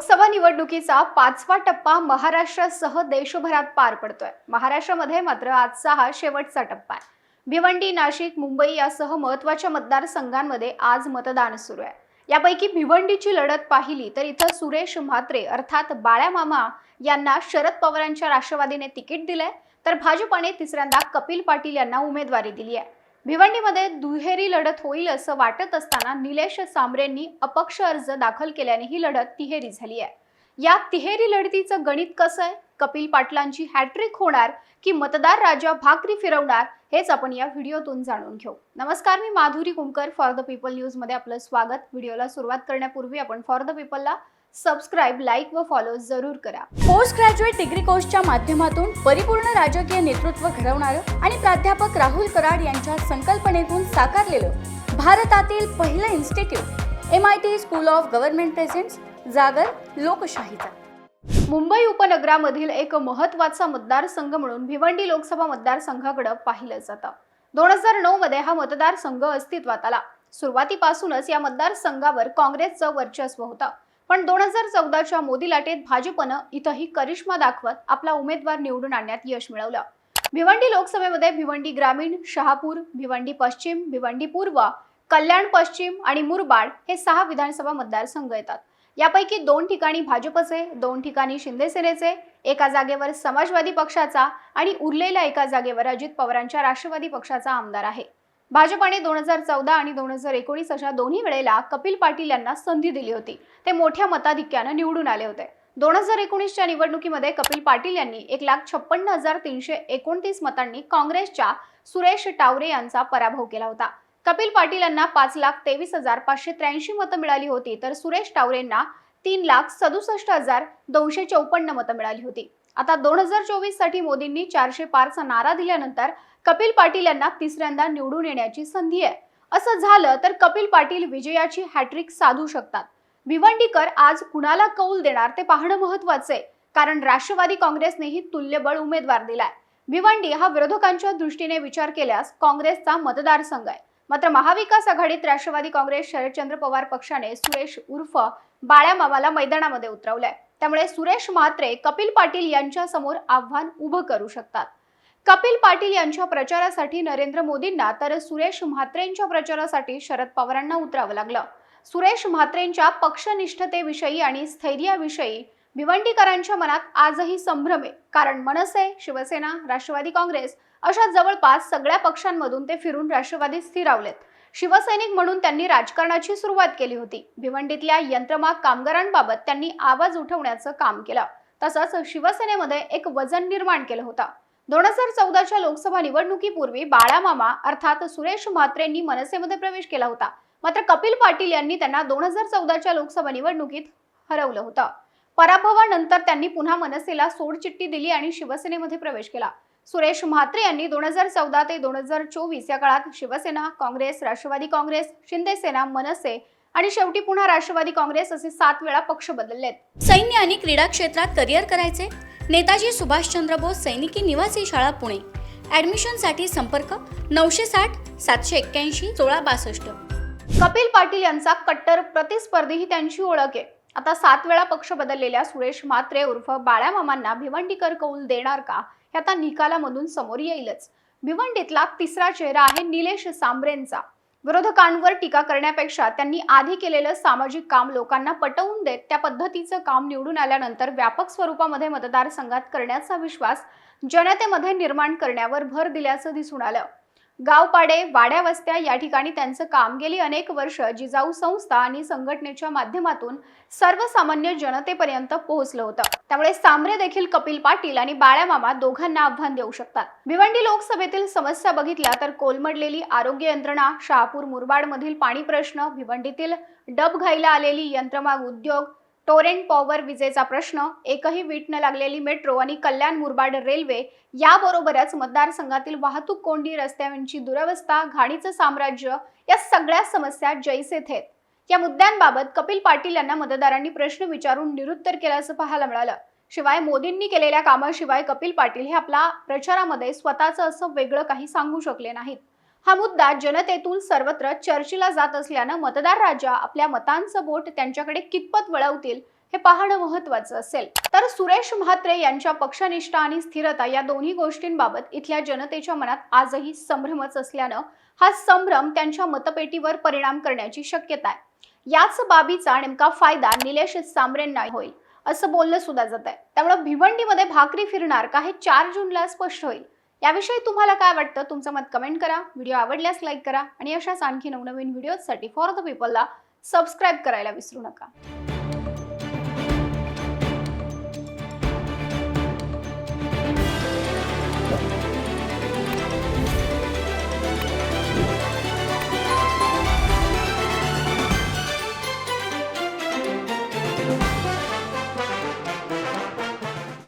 लोकसभा निवडणुकीचा पाचवा टप्पा महाराष्ट्रासह देशभरात पार पडतोय. महाराष्ट्रामध्ये मात्र आजचा हा शेवटचा टप्पा आहे. भिवंडी नाशिक मुंबई यासह महत्त्वाच्या मतदारसंघांमध्ये आज मतदान सुरू आहे. यापैकी भिवंडीची लढत पाहिली तर इथं सुरेश म्हात्रे अर्थात बाळ्या मामा यांना शरद पवारांच्या राष्ट्रवादीने तिकीट दिलंय. तर भाजपाने तिसऱ्यांदा कपिल पाटील यांना उमेदवारी दिली आहे. भिवंडीमध्ये दुहेरी लढत होईल असं वाटत असताना निलेश सांबरेंनी अपक्ष अर्ज दाखल केल्याने ही लढत तिहेरी झाली आहे. या तिहेरी लढतीचं गणित कसं आहे? कपिल पाटलांची हॅट्रिक होणार की मतदार राजा भाकरी फिरवणार? हेच आपण या व्हिडिओतून जाणून घेऊ. नमस्कार मी Madhuri Kumkar. For the people न्यूजमध्ये आपलं स्वागत. व्हिडिओला सुरुवात करण्यापूर्वी आपण फॉर द पीपलला सबस्क्राईब लाईक व फॉलो जरूर करा. पोस्ट ग्रॅज्युएट डिग्री कोर्सच्या माध्यमातून परिपूर्ण राजकीय नेतृत्व घडवणारं आणि प्राध्यापक राहुल कराड यांच्या संकल्पनेतून साकारलेलं भारतातील पहिलं institute M I T school of government presents जागर लोकशाहीचा. मुंबई उपनगरामधील एक महत्त्वाचा मतदारसंघ म्हणून भिवंडी लोकसभा मतदारसंघाकडे पाहिलं जातं. दोन हजार नऊ मध्ये हा मतदारसंघ अस्तित्वात आला. सुरुवातीपासूनच या मतदारसंघावर काँग्रेसचं वर्चस्व होतं. पण दोन हजार चौदाच्या मोदी लाटेत भाजपनं इथंही करिश्मा दाखवत आपला उमेदवार निवडून आणण्यात यश मिळवलं. भिवंडी लोकसभेमध्ये भिवंडी ग्रामीण शहापूर भिवंडी पश्चिम भिवंडी पूर्व कल्याण पश्चिम आणि मुरबाड हे सहा विधानसभा मतदारसंघ येतात. यापैकी दोन ठिकाणी भाजपचे दोन ठिकाणी शिंदेसेनेचे एका जागेवर समाजवादी पक्षाचा आणि उरलेल्या एका जागेवर अजित पवारांच्या राष्ट्रवादी पक्षाचा आमदार आहे. भाजपाने दोन हजार चौदा आणि दोन हजार एकोणीस अशा दोन्ही वेळेला कपिल पाटील यांना संधी दिली होती. ते मोठ्या मताधिक्यानं निवडून आले होते. दोन हजार एकोणीसच्या निवडणुकीमध्ये कपिल पाटील यांनी एक लाख छप्पन्न हजार तीनशे एकोणतीस मतांनी काँग्रेसच्या सुरेश टावरे यांचा पराभव केला होता. कपिल पाटील यांना पाच लाख तेवीस हजार पाचशे त्र्याऐंशी मतं मिळाली होती तर सुरेश टावरेंना तीन लाख सदुसष्ट हजार दोनशे चौपन्न मतं मिळाली होती. आता दोन हजार चोवीससाठी मोदींनी चारशे पारचा नारा दिल्यानंतर कपिल पाटील यांना तिसऱ्यांदा निवडून येण्याची संधी आहे. असं झालं तर कपिल पाटील विजयाची हॅट्रिक साधू शकतात. भिवंडीकर आज कुणाला कौल देणार ते पाहणं महत्वाचं आहे. कारण राष्ट्रवादी काँग्रेसनेही तुल्यबळ उमेदवार दिलाय. भिवंडी हा विरोधकांच्या दृष्टीने विचार केल्यास काँग्रेसचा मतदारसंघ आहे. मात्र महाविकास आघाडीत राष्ट्रवादी काँग्रेस शरदचंद्र पवार पक्षाने सुरेश उर्फ बाळ्या मामाला मैदानामध्ये उतरवलंय. त्यामुळे सुरेश म्हात्रे कपिल पाटील यांच्या समोर आव्हान उभं करू शकतात. कपिल पाटील यांच्या प्रचारासाठी नरेंद्र मोदींना तर सुरेश म्हात्रेंच्या प्रचारासाठी शरद पवारांना उतरावं लागलं. सुरेश म्हात्रेंच्या पक्षनिष्ठतेविषयी आणि स्थैर्याविषयी भिवंडीकरांच्या मनात आजही संभ्रम आहे. कारण मनसे शिवसेना राष्ट्रवादी काँग्रेस अशा जवळपास सगळ्या पक्षांमधून ते फिरून राष्ट्रवादी स्थिरावलेत. शिवसैनिक म्हणून त्यांनी राजकारणाची सुरुवात केली होती. भिवंडीतल्या यंत्रमाग कामगारांबाबत त्यांनी आवाज उठवण्याचं काम केलं. तसंच शिवसेनेमध्ये एक वजन निर्माण केलं होतं. दोन हजार चौदाच्या लोकसभा निवडणुकीपूर्वी बाळामामा अर्थात सुरेश म्हात्रेंनी मनसेमध्ये प्रवेश केला होता. मात्र कपिल पाटील यांनी त्यांना दोन हजार चौदाच्या लोकसभा निवडणुकीत हरवलं होतं. पराभवानंतर त्यांनी पुन्हा मनसेला सोडचिठ्ठी दिली आणि शिवसेनेमध्ये प्रवेश केला. सुरेश म्हात्रे यांनी दोन हजार चौदा ते दोन हजार चोवीस या काळात शिवसेना काँग्रेस राष्ट्रवादी काँग्रेस शिंदेसेना मनसे आणि शेवटी पुन्हा राष्ट्रवादी काँग्रेस असे सात वेळा पक्ष बदललेत. सैन्य आणि क्रीडा क्षेत्रात करिअर करायचे? नेताजी सुभाषचंद्र बोस सैनिकी निवासी शाळा पुणे. ॲडमिशनसाठी संपर्क नऊशे साठ सातशे एक्क्याऐंशी सोळा बासष्ट. कपिल पाटील यांचा कट्टर प्रतिस्पर्धी ही त्यांची ओळख आहे. आता सात वेळा पक्ष बदललेल्या सुरेश म्हात्रे उर्फ बाळ्या मामांना भिवंडीकर कौल देणार का? हे आता निकालामधून समोर येईलच. भिवंडीतला तिसरा चेहरा आहे निलेश सांबरेंचा. विरोधकांवर टीका करण्यापेक्षा त्यांनी आधी केलेलं सामाजिक काम लोकांना पटवून देत त्या पद्धतीचं काम निवडून आल्यानंतर व्यापक स्वरूपामध्ये मतदारसंघात करण्याचा विश्वास जनतेमध्ये निर्माण करण्यावर भर दिल्याचं दिसून आलं. गावपाडे वाड्या वस्त्या या ठिकाणी त्यांचं काम. गेली अनेक वर्ष जिजाऊ संस्था आणि संघटनेच्या माध्यमातून सर्वसामान्य जनतेपर्यंत पोहोचलं होतं. त्यामुळे सामरे देखील कपिल पाटील आणि बाळ्यामामा दोघांना आव्हान देऊ शकतात. भिवंडी लोकसभेतील समस्या बघितल्या तर कोलमडलेली आरोग्य यंत्रणा शहापूर मुरबाड मधील पाणी प्रश्न भिवंडीतील डब घाईला आलेली यंत्रमाग उद्योग टोरेंट पॉवर विजेचा प्रश्न एकही वीट न लागलेली मेट्रो आणि कल्याण मुरबाड रेल्वे याबरोबरच मतदारसंघातील वाहतूक कोंडी रस्त्यांची दुरवस्था घाणीचं साम्राज्य या सगळ्या समस्या जैसे थेत. या मुद्द्यांबाबत कपिल पाटील यांना मतदारांनी प्रश्न विचारून निरुत्तर केल्याचं पाहायला मिळालं. शिवाय मोदींनी केलेल्या कामाशिवाय कपिल पाटील हे आपल्या प्रचारामध्ये स्वतःचं असं वेगळं काही सांगू शकले नाहीत. हा मुद्दा जनतेतून सर्वत्र चर्चेला जात असल्यानं मतदार राजा आपल्या मतांचं बोट त्यांच्याकडे कितपत वळवतील हे पाहणं महत्वाचं असेल. तर सुरेश म्हात्रे यांच्या पक्षनिष्ठा आणि स्थिरता या दोन्ही गोष्टींबाबत इथल्या जनतेच्या मनात आजही संभ्रमच असल्यानं हा संभ्रम त्यांच्या मतपेटीवर परिणाम करण्याची शक्यता आहे. याच बाबीचा नेमका फायदा निलेश सांबरेंना होईल असं बोललं सुद्धा जात आहे त्यामुळे भिवंडीमध्ये भाकरी फिरणार का हे चार जूनला स्पष्ट होईल. याविषयी तुम्हाला काय वाटतं? तुमचं मत कमेंट करा. व्हिडिओ आवडल्यास लाईक करा. आणि अशाच आणखी नवनवीन व्हिडिओसाठी फॉर द पीपलला सबस्क्राईब करायला विसरू नका.